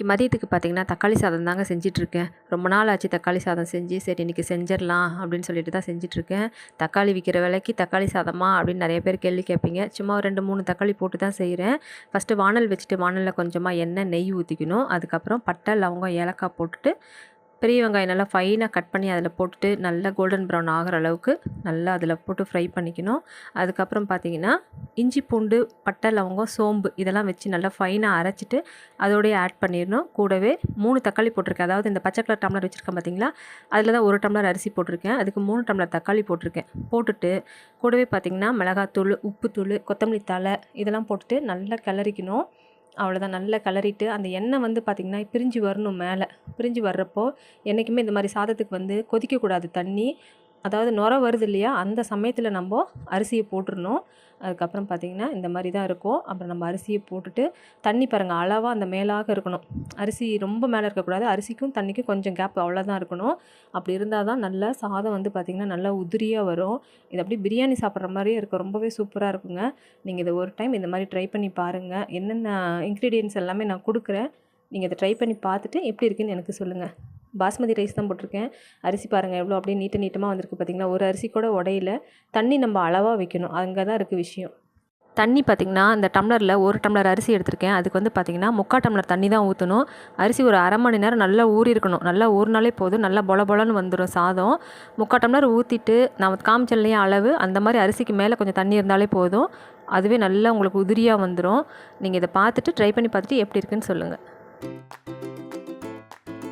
இன்றைக்கி மதியத்துக்கு பார்த்தீங்கன்னா தக்காளி சாதம் தாங்க செஞ்சிட்ருக்கேன். ரொம்ப நாள் ஆச்சு தக்காளி சாதம் செஞ்சு சரி இன்றைக்கி செஞ்சிடலாம் அப்படின்னு சொல்லிட்டு தான் செஞ்சிட்ருக்கேன். தக்காளி விற்கிற விலைக்கு தக்காளி சாதமா அப்படின்னு நிறைய பேர் கேள்வி கேட்பீங்க. சும்மா ஒரு ரெண்டு மூணு தக்காளி போட்டு தான் செய்கிறேன் ஃபஸ்ட்டு வானல் வச்சுட்டு வானலில் கொஞ்சமாக எண்ணெய் நெய் ஊற்றிக்கணும் அதுக்கப்புறம் பட்டை லவங்கம் ஏலக்காய் போட்டுட்டு பெரிய வெங்காயம் நல்லா ஃபைனாக கட் பண்ணி அதில் போட்டுட்டு நல்லா கோல்டன் ப்ரௌன் ஆகிற அளவுக்கு நல்லா அதில் போட்டு ஃப்ரை பண்ணிக்கணும். அதுக்கப்புறம் பார்த்தீங்கன்னா இஞ்சி பூண்டு பட்டை லவங்கம் சோம்பு இதெல்லாம் வச்சு நல்லா ஃபைனாக அரைச்சிட்டு அதோடய ஆட் பண்ணிடணும். கூடவே மூணு தக்காளி போட்டிருக்கேன். அதாவது இந்த பச்சை கலர் டம்ளர் வச்சுருக்கேன் பார்த்தீங்களா அதில் தான் ஒரு டம்ளர் அரிசி போட்டிருக்கேன். அதுக்கு மூணு டம்ளர் தக்காளி போட்டிருக்கேன். போட்டுட்டு கூடவே பார்த்திங்கன்னா மிளகாத்தூள் உப்புத்தூள் கொத்தமல்லி தழை இதெல்லாம் போட்டுட்டு நல்லா கிளறிக்கணும். அவ்வளோதான். நல்லா கிளறிட்டு அந்த எண்ணெய் வந்து பார்த்திங்கன்னா பிரிஞ்சு வரணும் மேலே. பிரிஞ்சு வர்றப்போ என்றைக்குமே இந்த மாதிரி சாதத்துக்கு வந்து கொதிக்கக்கூடாது தண்ணி. அதாவது நுர வருது இல்லையா? அந்த சமயத்தில் நம்ம அரிசியை போட்டுடணும் அதுக்கப்புறம் பார்த்திங்கன்னா இந்த மாதிரி தான் இருக்கும். அப்புறம் நம்ம அரிசியை போட்டுட்டு தண்ணி பாருங்கள் அளவாக அந்த மேலாக இருக்கணும். அரிசி ரொம்ப மேலே இருக்கக்கூடாது. அரிசிக்கும் தண்ணிக்கும் கொஞ்சம் கேப் அவ்வளோதான் இருக்கணும். அப்படி இருந்தால் தான் நல்லா சாதம் வந்து பார்த்திங்கன்னா நல்லா உதிரியாக வரும். இது அப்படியே பிரியாணி சாப்பிட்ற மாதிரியே இருக்கும். ரொம்பவே சூப்பராக இருக்குங்க. நீங்கள் இதை ஒரு டைம் இந்த மாதிரி ட்ரை பண்ணி பாருங்கள் என்னென்ன இன்க்ரீடியன்ஸ் எல்லாமே நான் கொடுக்குறேன். நீங்கள் இதை ட்ரை பண்ணி பார்த்துட்டு எப்படி இருக்குன்னு எனக்கு சொல்லுங்கள் பாஸ்மதி ரைஸ் தான் போட்டிருக்கேன். அரிசி பாருங்கள் எவ்வளோ அப்படியே நீட்ட நீட்டமாக வந்திருக்கு பார்த்தீங்களா ஒரு அரிசி கூட உடையில. தண்ணி நம்ம அளவாக வைக்கணும். அங்கே தான் இருக்குது விஷயம். தண்ணி பார்த்திங்கன்னா அந்த டம்ளரில் ஒரு டம்ளர் அரிசி எடுத்திருக்கேன். அதுக்கு வந்து பார்த்திங்கன்னா முக்கால் டம்ளர் தண்ணி தான் ஊற்றணும் அரிசி ஒரு அரை மணி நேரம் நல்லா ஊறி இருக்கணும். நல்லா ஊறினாலே போதும். நல்லா பொல பொலன்னு வந்துடும் சாதம். முக்கால் டம்ளர் ஊற்றிட்டு நான் காமிச்சல்லையே அளவு. அந்த மாதிரி அரிசிக்கு மேலே கொஞ்சம் தண்ணி இருந்தாலே போதும். அதுவே நல்லா உங்களுக்கு உதிரியாக வந்துடும் நீங்கள் இதை பார்த்துட்டு ட்ரை பண்ணி பார்த்துட்டு எப்படி இருக்குன்னு சொல்லுங்கள்